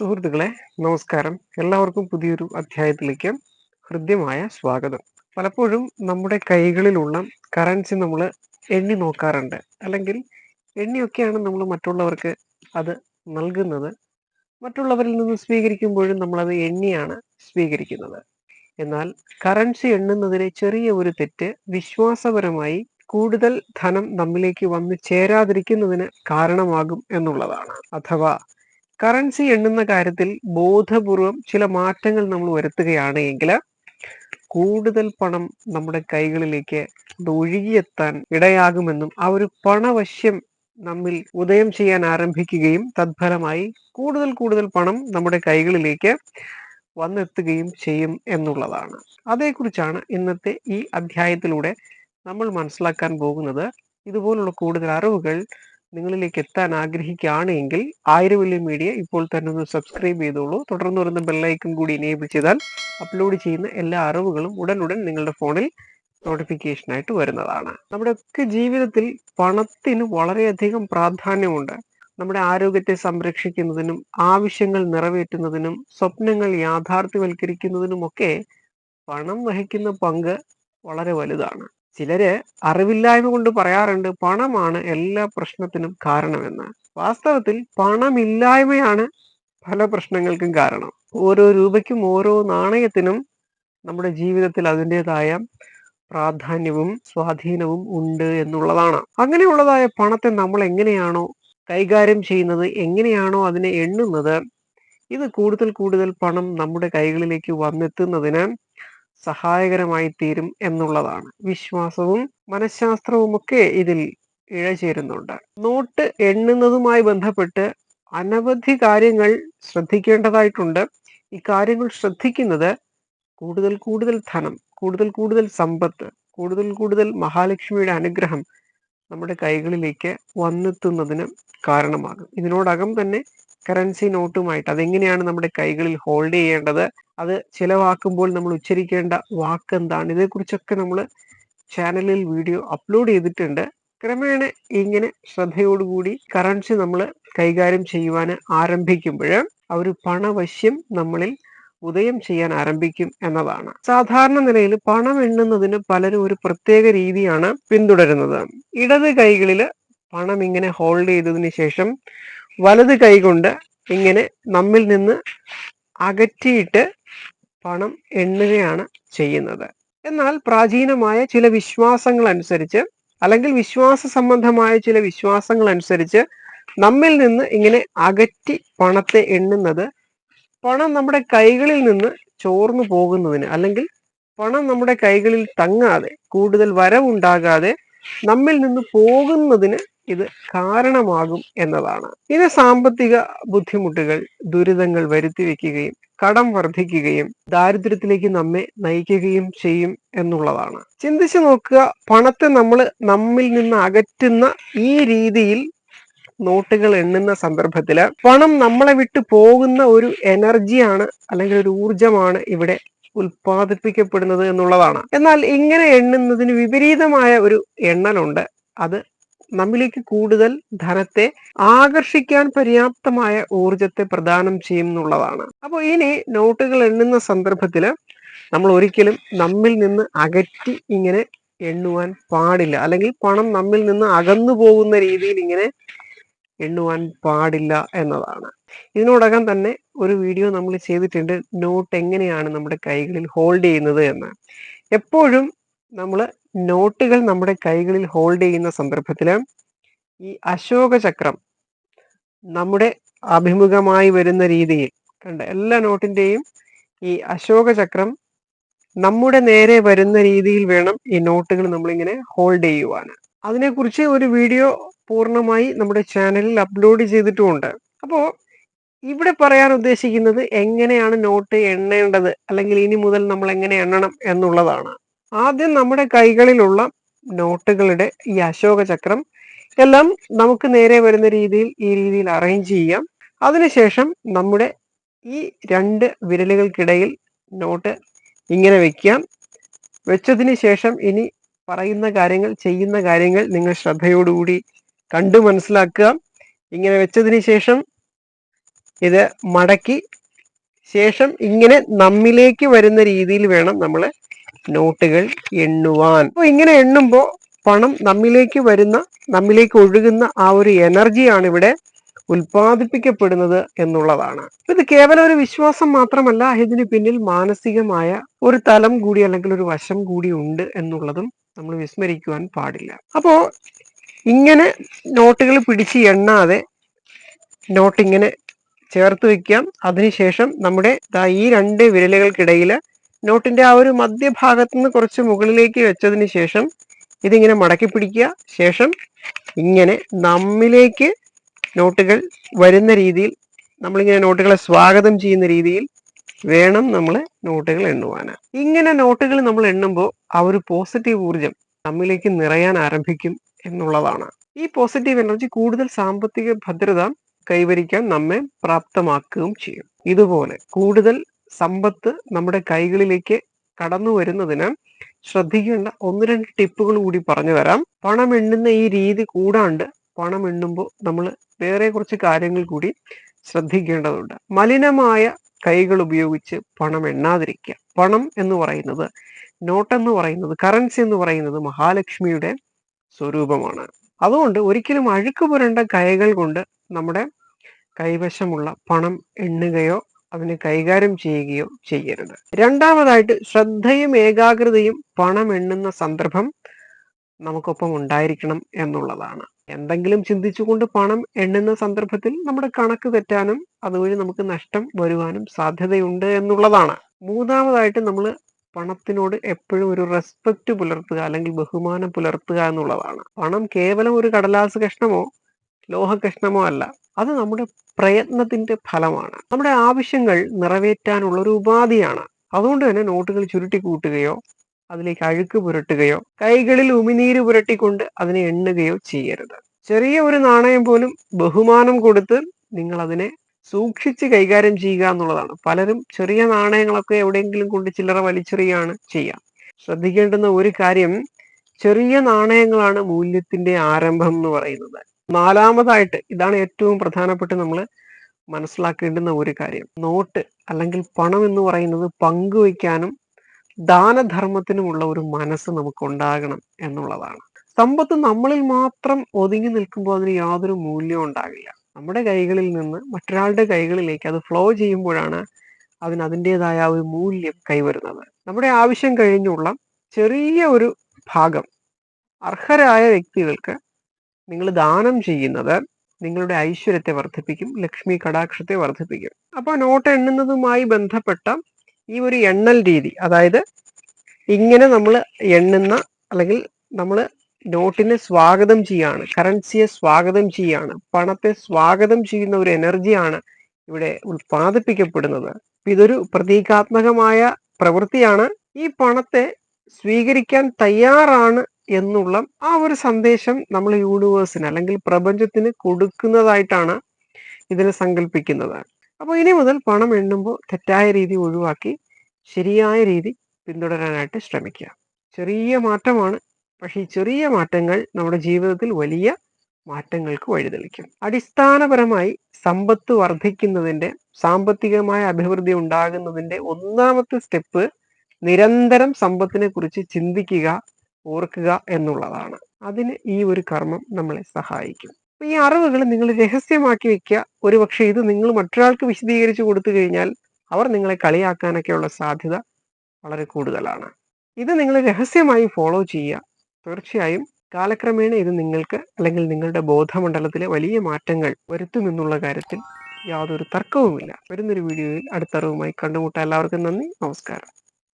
സുഹൃത്തുക്കളെ നമസ്കാരം. എല്ലാവർക്കും പുതിയൊരു അധ്യായത്തിലേക്ക് ഹൃദ്യമായ സ്വാഗതം. പലപ്പോഴും നമ്മുടെ കൈകളിലുള്ള കറൻസി നമ്മൾ എണ്ണി നോക്കാറുണ്ട്. അല്ലെങ്കിൽ എണ്ണിയൊക്കെയാണ് നമ്മൾ മറ്റുള്ളവർക്ക് അത് നൽകുന്നത്. മറ്റുള്ളവരിൽ നിന്ന് സ്വീകരിക്കുമ്പോഴും നമ്മളത് എണ്ണിയാണ് സ്വീകരിക്കുന്നത്. എന്നാൽ കറൻസി എണ്ണുന്നതിലെ ചെറിയ ഒരു തെറ്റ് വിശ്വാസപരമായി കൂടുതൽ ധനം നമ്മിലേക്ക് വന്നു ചേരാതിരിക്കുന്നതിന് കാരണമാകും എന്നുള്ളതാണ്. അഥവാ കറൻസി എണ്ണുന്ന കാര്യത്തിൽ ബോധപൂർവം ചില മാറ്റങ്ങൾ നമ്മൾ വരുത്തുകയാണ് എങ്കിൽ കൂടുതൽ പണം നമ്മുടെ കൈകളിലേക്ക് ഒഴുകിയെത്താൻ ഇടയാകുമെന്നും ആ ഒരു പണവശ്യം നമ്മിൽ ഉദയം ചെയ്യാൻ ആരംഭിക്കുകയും തത്ഫലമായി കൂടുതൽ കൂടുതൽ പണം നമ്മുടെ കൈകളിലേക്ക് വന്നെത്തുകയും ചെയ്യും എന്നുള്ളതാണ്. അതേക്കുറിച്ചാണ് ഇന്നത്തെ ഈ അധ്യായത്തിലൂടെ നമ്മൾ മനസ്സിലാക്കാൻ പോകുന്നത്. ഇതുപോലുള്ള കൂടുതൽ അറിവുകൾ നിങ്ങളിലേക്ക് എത്താൻ ആഗ്രഹിക്കുകയാണെങ്കിൽ ആയിരം വലിയ മീഡിയ ഇപ്പോൾ തന്നെ ഒന്ന് സബ്സ്ക്രൈബ് ചെയ്തോളൂ. തുടർന്ന് വരുന്ന ബെല്ലൈക്കൺ കൂടി എനേബിൾ ചെയ്താൽ അപ്ലോഡ് ചെയ്യുന്ന എല്ലാ അറിവുകളും ഉടനുടൻ നിങ്ങളുടെ ഫോണിൽ നോട്ടിഫിക്കേഷനായിട്ട് വരുന്നതാണ്. നമ്മുടെ ഒക്കെ ജീവിതത്തിൽ പണത്തിന് വളരെയധികം പ്രാധാന്യമുണ്ട്. നമ്മുടെ ആരോഗ്യത്തെ സംരക്ഷിക്കുന്നതിനും ആവശ്യങ്ങൾ നിറവേറ്റുന്നതിനും സ്വപ്നങ്ങൾ യാഥാർത്ഥ്യവൽക്കരിക്കുന്നതിനുമൊക്കെ പണം വഹിക്കുന്ന പങ്ക് വളരെ വലുതാണ്. ചിലര് അറിവില്ലായ്മ കൊണ്ട് പറയാറുണ്ട് പണമാണ് എല്ലാ പ്രശ്നത്തിനും കാരണമെന്ന്. വാസ്തവത്തിൽ പണമില്ലായ്മയാണ് പല പ്രശ്നങ്ങൾക്കും കാരണം. ഓരോ രൂപയ്ക്കും ഓരോ നാണയത്തിനും നമ്മുടെ ജീവിതത്തിൽ അതിന്റെതായ പ്രാധാന്യവും സ്വാധീനവും ഉണ്ട് എന്നുള്ളതാണ്. അങ്ങനെയുള്ളതായ പണത്തെ നമ്മൾ എങ്ങനെയാണോ കൈകാര്യം ചെയ്യുന്നത് എങ്ങനെയാണോ അതിനെ എണ്ണുന്നത് ഇത് കൂടുതൽ കൂടുതൽ പണം നമ്മുടെ കൈകളിലേക്ക് വന്നെത്തുന്നതിന് സഹായകരമായി തീരും എന്നുള്ളതാണ്. വിശ്വാസവും മനഃശാസ്ത്രവും ഒക്കെ ഇതിൽ ഇഴചേരുന്നുണ്ട്. നോട്ട് എണ്ണുന്നതുമായി ബന്ധപ്പെട്ട് അനവധി കാര്യങ്ങൾ ശ്രദ്ധിക്കേണ്ടതായിട്ടുണ്ട്. ഈ കാര്യങ്ങൾ ശ്രദ്ധിക്കുന്നത് കൂടുതൽ കൂടുതൽ ധനം കൂടുതൽ കൂടുതൽ സമ്പത്ത് കൂടുതൽ കൂടുതൽ മഹാലക്ഷ്മിയുടെ അനുഗ്രഹം നമ്മുടെ കൈകളിലേക്ക് വന്നെത്തുന്നതിന് കാരണമാകും. ഇതിനോടകം തന്നെ കറൻസി നോട്ടുമായിട്ട് അതെങ്ങനെയാണ് നമ്മുടെ കൈകളിൽ ഹോൾഡ് ചെയ്യേണ്ടത്? അത് ചിലവാക്കുമ്പോൾ നമ്മൾ ഉച്ചരിക്കേണ്ട വാക്ക് എന്താണ് ഇതേക്കുറിച്ചൊക്കെ നമ്മൾ ചാനലിൽ വീഡിയോ അപ്ലോഡ് ചെയ്തിട്ടുണ്ട്. ക്രമേണ ഇങ്ങനെ ശ്രദ്ധയോടുകൂടി കറൻസി നമ്മൾ കൈകാര്യം ചെയ്യുവാൻ ആരംഭിക്കുമ്പോൾ ആ ഒരു പണവശ്യം നമ്മളിൽ ഉദയം ചെയ്യാൻ ആരംഭിക്കും എന്നതാണ്. സാധാരണ നിലയിൽ പണം എണ്ണുന്നതിന് പലരും ഒരു പ്രത്യേക രീതിയാണ് പിന്തുടരുന്നത്. ഇടത് കൈകളിൽ പണം ഇങ്ങനെ ഹോൾഡ് ചെയ്തതിന് ശേഷം വലത് കൈകൊണ്ട് ഇങ്ങനെ നമ്മിൽ നിന്ന് അകറ്റിയിട്ട് പണം എണ്ണുകയാണ് ചെയ്യുന്നത്. എന്നാൽ പ്രാചീനമായ ചില വിശ്വാസങ്ങൾ അനുസരിച്ച് അല്ലെങ്കിൽ വിശ്വാസ സംബന്ധമായ ചില വിശ്വാസങ്ങൾ അനുസരിച്ച് നമ്മിൽ നിന്ന് ഇങ്ങനെ അകറ്റി പണത്തെ എണ്ണുന്നത് പണം നമ്മുടെ കൈകളിൽ നിന്ന് ചോർന്നു പോകുന്നതിന് അല്ലെങ്കിൽ പണം നമ്മുടെ കൈകളിൽ തങ്ങാതെ കൂടുതൽ വരവുണ്ടാകാതെ നമ്മിൽ നിന്ന് പോകുന്നതിന് ഇത് കാരണമാകും എന്നതാണ്. ഇത് സാമ്പത്തിക ബുദ്ധിമുട്ടുകൾ ദുരിതങ്ങൾ വരുത്തി വെക്കുകയും കടം വർദ്ധിക്കുകയും ദാരിദ്ര്യത്തിലേക്ക് നമ്മെ നയിക്കുകയും ചെയ്യും എന്നുള്ളതാണ്. ചിന്തിച്ചു നോക്കുക പണത്തെ നമ്മൾ നമ്മിൽ നിന്ന് അകറ്റുന്ന ഈ രീതിയിൽ നോട്ടുകൾ എണ്ണുന്ന സന്ദർഭത്തിൽ പണം നമ്മളെ വിട്ടു പോകുന്ന ഒരു എനർജിയാണ് അല്ലെങ്കിൽ ഒരു ഊർജമാണ് ഇവിടെ ഉൽപ്പാദിപ്പിക്കപ്പെടുന്നത് എന്നുള്ളതാണ്. എന്നാൽ ഇങ്ങനെ എണ്ണുന്നതിന് വിപരീതമായ ഒരു എണ്ണലുണ്ട്. അത് നമ്മിലേക്ക് കൂടുതൽ ധനത്തെ ആകർഷിക്കാൻ പര്യാപ്തമായ ഊർജത്തെ പ്രദാനം ചെയ്യും എന്നുള്ളതാണ്. അപ്പോൾ ഇനി നോട്ടുകൾ എണ്ണുന്ന സന്ദർഭത്തിൽ നമ്മൾ ഒരിക്കലും നമ്മിൽ നിന്ന് അകറ്റി ഇങ്ങനെ എണ്ണുവാൻ പാടില്ല. അല്ലെങ്കിൽ പണം നമ്മിൽ നിന്ന് അകന്നു പോകുന്ന രീതിയിൽ ഇങ്ങനെ എണ്ണുവാൻ പാടില്ല എന്നതാണ്. ഇതിനോടകം തന്നെ ഒരു വീഡിയോ നമ്മൾ ചെയ്തിട്ടുണ്ട്. നോട്ട് എങ്ങനെയാണ് നമ്മുടെ കൈകളിൽ ഹോൾഡ് ചെയ്യുന്നത് എന്ന്. എപ്പോഴും നമ്മൾ നോട്ടുകൾ നമ്മുടെ കൈകളിൽ ഹോൾഡ് ചെയ്യുന്ന സന്ദർഭത്തിൽ ഈ അശോക ചക്രം നമ്മുടെ അഭിമുഖമായി വരുന്ന രീതിയിൽ കണ്ട എല്ലാ നോട്ടിന്റെയും ഈ അശോക ചക്രം നമ്മുടെ നേരെ വരുന്ന രീതിയിൽ വേണം ഈ നോട്ടുകൾ നമ്മളിങ്ങനെ ഹോൾഡ് ചെയ്യുവാൻ അതിനെക്കുറിച്ച് ഒരു വീഡിയോ പൂർണമായി നമ്മുടെ ചാനലിൽ അപ്ലോഡ് ചെയ്തിട്ടുമുണ്ട്. അപ്പോൾ ഇവിടെ പറയാൻ ഉദ്ദേശിക്കുന്നത് എങ്ങനെയാണ് നോട്ട് എണ്ണേണ്ടത്? അല്ലെങ്കിൽ ഇനി മുതൽ നമ്മൾ എങ്ങനെ എണ്ണണം എന്നുള്ളതാണ്. ആദ്യം നമ്മുടെ കൈകളിലുള്ള നോട്ടുകളുടെ ഈ അശോക ചക്രം എല്ലാം നമുക്ക് നേരെ വരുന്ന രീതിയിൽ ഈ രീതിയിൽ അറേഞ്ച് ചെയ്യാം. അതിനുശേഷം നമ്മുടെ ഈ രണ്ട് വിരലുകൾക്കിടയിൽ നോട്ട് ഇങ്ങനെ വെക്കാം. വെച്ചതിന് ശേഷം ഇനി പറയുന്ന കാര്യങ്ങൾ ചെയ്യുന്ന കാര്യങ്ങൾ നിങ്ങൾ ശ്രദ്ധയോടുകൂടി കണ്ടു മനസ്സിലാക്കുക. ഇങ്ങനെ വെച്ചതിന് ശേഷം ഇത് മടക്കി ശേഷം ഇങ്ങനെ നമ്മിലേക്ക് വരുന്ന രീതിയിൽ വേണം നമ്മൾ നോട്ടുകൾ എണ്ണുവാൻ. അപ്പോൾ ഇങ്ങനെ എണ്ണുമ്പോൾ പണം നമ്മിലേക്ക് വരുന്ന നമ്മിലേക്ക് ഒഴുകുന്ന ആ ഒരു എനർജിയാണ് ഇവിടെ ഉൽപ്പാദിപ്പിക്കപ്പെടുന്നത് എന്നുള്ളതാണ്. ഇത് കേവലം ഒരു വിശ്വാസം മാത്രമല്ല ഇതിന് പിന്നിൽ മാനസികമായ ഒരു തലം കൂടി അല്ലെങ്കിൽ ഒരു വശം കൂടി ഉണ്ട് എന്നുള്ളതും നമ്മൾ വിസ്മരിക്കുവാൻ പാടില്ല. അപ്പോ ഇങ്ങനെ നോട്ടുകൾ പിടിച്ച് എണ്ണാതെ നോട്ട് ഇങ്ങനെ ചേർത്ത് വെക്കാം. അതിനുശേഷം നമ്മുടെ ഈ രണ്ട് വിരലുകൾക്കിടയിൽ നോട്ടിന്റെ ആ ഒരു മധ്യഭാഗത്ത് നിന്ന് കുറച്ച് മുകളിലേക്ക് വെച്ചതിന് ശേഷം ഇതിങ്ങനെ മടക്കി പിടിക്കുക. ശേഷം ഇങ്ങനെ നമ്മിലേക്ക് നോട്ടുകൾ വരുന്ന രീതിയിൽ നമ്മളിങ്ങനെ നോട്ടുകളെ സ്വാഗതം ചെയ്യുന്ന രീതിയിൽ വേണം നമ്മൾ നോട്ടുകൾ എണ്ണുവാൻ. ഇങ്ങനെ നോട്ടുകൾ നമ്മൾ എണ്ണുമ്പോൾ ആ ഒരു പോസിറ്റീവ് ഊർജം നമ്മിലേക്ക് നിറയാൻ ആരംഭിക്കും എന്നുള്ളതാണ്. ഈ പോസിറ്റീവ് എനർജി കൂടുതൽ സാമ്പത്തിക ഭദ്രത കൈവരിക്കാൻ നമ്മെ പ്രാപ്തമാക്കുകയും ചെയ്യും. ഇതുപോലെ കൂടുതൽ സമ്പത്ത് നമ്മുടെ കൈകളിലേക്ക് കടന്നു വരുന്നതിന് ശ്രദ്ധിക്കേണ്ട ഒന്ന് രണ്ട് ടിപ്പുകൾ കൂടി പറഞ്ഞു തരാം. പണം എണ്ണുന്ന ഈ രീതി കൂടാണ്ട് പണം എണ്ണുമ്പോൾ നമ്മൾ വേറെ കുറച്ച് കാര്യങ്ങൾ കൂടി ശ്രദ്ധിക്കേണ്ടതുണ്ട്. മലിനമായ കൈകൾ ഉപയോഗിച്ച് പണം എണ്ണാതിരിക്കുക. പണം എന്ന് പറയുന്നത് നോട്ട് എന്ന് പറയുന്നത് കറൻസി എന്ന് പറയുന്നത് മഹാലക്ഷ്മിയുടെ സ്വരൂപമാണ്. അതുകൊണ്ട് ഒരിക്കലും അഴുക്ക് പുരണ്ട കൈകൾ കൊണ്ട് നമ്മുടെ കൈവശമുള്ള പണം എണ്ണുകയോ അതിനെ കൈകാര്യം ചെയ്യുകയോ ചെയ്യരുത്. രണ്ടാമതായിട്ട് ശ്രദ്ധയും ഏകാഗ്രതയും പണം എണ്ണുന്ന സന്ദർഭം നമുക്കൊപ്പം ഉണ്ടായിരിക്കണം എന്നുള്ളതാണ്. എന്തെങ്കിലും ചിന്തിച്ചുകൊണ്ട് പണം എണ്ണുന്ന സന്ദർഭത്തിൽ നമ്മുടെ കണക്ക് തെറ്റാനും അതുവഴി നമുക്ക് നഷ്ടം വരുവാനും സാധ്യതയുണ്ട് എന്നുള്ളതാണ്. മൂന്നാമതായിട്ട് നമ്മൾ പണത്തിനോട് എപ്പോഴും ഒരു റെസ്പെക്റ്റ് പുലർത്തുക അല്ലെങ്കിൽ ബഹുമാനം പുലർത്തുക എന്നുള്ളതാണ്. പണം കേവലം ഒരു കടലാസ് കഷ്ണമോ ലോഹ കഷ്ണമോ അല്ല. അത് നമ്മുടെ പ്രയത്നത്തിന്റെ ഫലമാണ്. നമ്മുടെ ആവശ്യങ്ങൾ നിറവേറ്റാനുള്ള ഒരു ഉപാധിയാണ്. അതുകൊണ്ട് തന്നെ നോട്ടുകൾ ചുരുട്ടി കൂട്ടുകയോ അതിലേക്ക് അഴുക്ക് പുരട്ടുകയോ കൈകളിൽ ഉമിനീര് പുരട്ടിക്കൊണ്ട് അതിനെ എണ്ണുകയോ ചെയ്യരുത്. ചെറിയ ഒരു നാണയം പോലും ബഹുമാനം കൊടുത്ത് നിങ്ങൾ അതിനെ സൂക്ഷിച്ച് കൈകാര്യം ചെയ്യുക എന്നുള്ളതാണ്. പലരും ചെറിയ നാണയങ്ങളൊക്കെ എവിടെയെങ്കിലും കൊണ്ട് ചില്ലറ വലിച്ചെറിയാണ് ചെയ്യാം. ശ്രദ്ധിക്കേണ്ടുന്ന ഒരു കാര്യം ചെറിയ നാണയങ്ങളാണ് മൂല്യത്തിന്റെ ആരംഭം എന്ന് പറയുന്നത്. നാലാമതായിട്ട് ഇതാണ് ഏറ്റവും പ്രധാനപ്പെട്ട് നമ്മൾ മനസ്സിലാക്കേണ്ടുന്ന ഒരു കാര്യം. നോട്ട് അല്ലെങ്കിൽ പണം എന്ന് പറയുന്നത് പങ്കുവയ്ക്കാനും ദാനധർമ്മത്തിനുമുള്ള ഒരു മനസ്സ് നമുക്ക് ഉണ്ടാകണം എന്നുള്ളതാണ്. സമ്പത്ത് നമ്മളിൽ മാത്രം ഒതുങ്ങി നിൽക്കുമ്പോൾ അതിന് യാതൊരു മൂല്യവും ഉണ്ടാകില്ല. നമ്മുടെ കൈകളിൽ നിന്ന് മറ്റൊരാളുടെ കൈകളിലേക്ക് അത് ഫ്ലോ ചെയ്യുമ്പോഴാണ് അതിന് അതിന്റെതായ ഒരു മൂല്യം കൈവരുന്നത്. നമ്മുടെ ആവശ്യം കഴിഞ്ഞുള്ള ചെറിയ ഒരു ഭാഗം അർഹരായ വ്യക്തികൾക്ക് നിങ്ങൾ ദാനം ചെയ്യുന്നത് നിങ്ങളുടെ ഐശ്വര്യത്തെ വർദ്ധിപ്പിക്കും ലക്ഷ്മി കടാക്ഷത്തെ വർദ്ധിപ്പിക്കും. അപ്പോൾ നോട്ട് എണ്ണുന്നതുമായി ബന്ധപ്പെട്ട ഈ ഒരു എണ്ണൽ രീതി അതായത് ഇങ്ങനെ നമ്മൾ എണ്ണുന്ന അല്ലെങ്കിൽ നമ്മൾ നോട്ടിനെ സ്വാഗതം ചെയ്യാണ് കറൻസിയെ സ്വാഗതം ചെയ്യാണ് പണത്തെ സ്വാഗതം ചെയ്യുന്ന ഒരു എനർജിയാണ് ഇവിടെ ഉൽപ്പാദിപ്പിക്കപ്പെടുന്നത്. ഇതൊരു പ്രതീകാത്മകമായ പ്രവൃത്തിയാണ്. ഈ പണത്തെ സ്വീകരിക്കാൻ തയ്യാറാണ് എന്നുള്ള ആ ഒരു സന്ദേശം നമ്മൾ യൂണിവേഴ്സിന് അല്ലെങ്കിൽ പ്രപഞ്ചത്തിന് കൊടുക്കുന്നതായിട്ടാണ് ഇതിനെ സങ്കല്പിക്കുന്നത് അപ്പോൾ ഇനി മുതൽ പണം എണ്ണുമ്പോൾ തെറ്റായ രീതി ഒഴിവാക്കി ശരിയായ രീതി പിന്തുടരാനായിട്ട് ശ്രമിക്കുക. ചെറിയ മാറ്റമാണ് പക്ഷേ ഈ ചെറിയ മാറ്റങ്ങൾ നമ്മുടെ ജീവിതത്തിൽ വലിയ മാറ്റങ്ങൾക്ക് വഴിതെളിക്കും. അടിസ്ഥാനപരമായി സമ്പത്ത് വർദ്ധിക്കുന്നതിന്റെ സാമ്പത്തികമായ അഭിവൃദ്ധി ഉണ്ടാകുന്നതിന്റെ ഒന്നാമത്തെ സ്റ്റെപ്പ് നിരന്തരം സമ്പത്തിനെ കുറിച്ച് ചിന്തിക്കുക ഓർക്കുക എന്നുള്ളതാണ്. അതിന് ഈ ഒരു കർമ്മം നമ്മളെ സഹായിക്കും. ഈ അറിവുകൾ നിങ്ങൾ രഹസ്യമാക്കി വെക്കുക. ഒരുപക്ഷെ ഇത് നിങ്ങൾ മറ്റൊരാൾക്ക് വിശദീകരിച്ചു കൊടുത്തു കഴിഞ്ഞാൽ അവർ നിങ്ങളെ കളിയാക്കാനൊക്കെയുള്ള സാധ്യത വളരെ കൂടുതലാണ്. ഇത് നിങ്ങൾ രഹസ്യമായി ഫോളോ ചെയ്യുക. തീർച്ചയായും കാലക്രമേണ ഇത് നിങ്ങൾക്ക് അല്ലെങ്കിൽ നിങ്ങളുടെ ബോധമണ്ഡലത്തിലെ വലിയ മാറ്റങ്ങൾ വരുത്തുമെന്നുള്ള കാര്യത്തിൽ യാതൊരു തർക്കവുമില്ല. വരുന്നൊരു വീഡിയോയിൽ അടുത്ത അറിവുമായി കണ്ടുമുട്ടാൻ എല്ലാവർക്കും നന്ദി. നമസ്കാരം.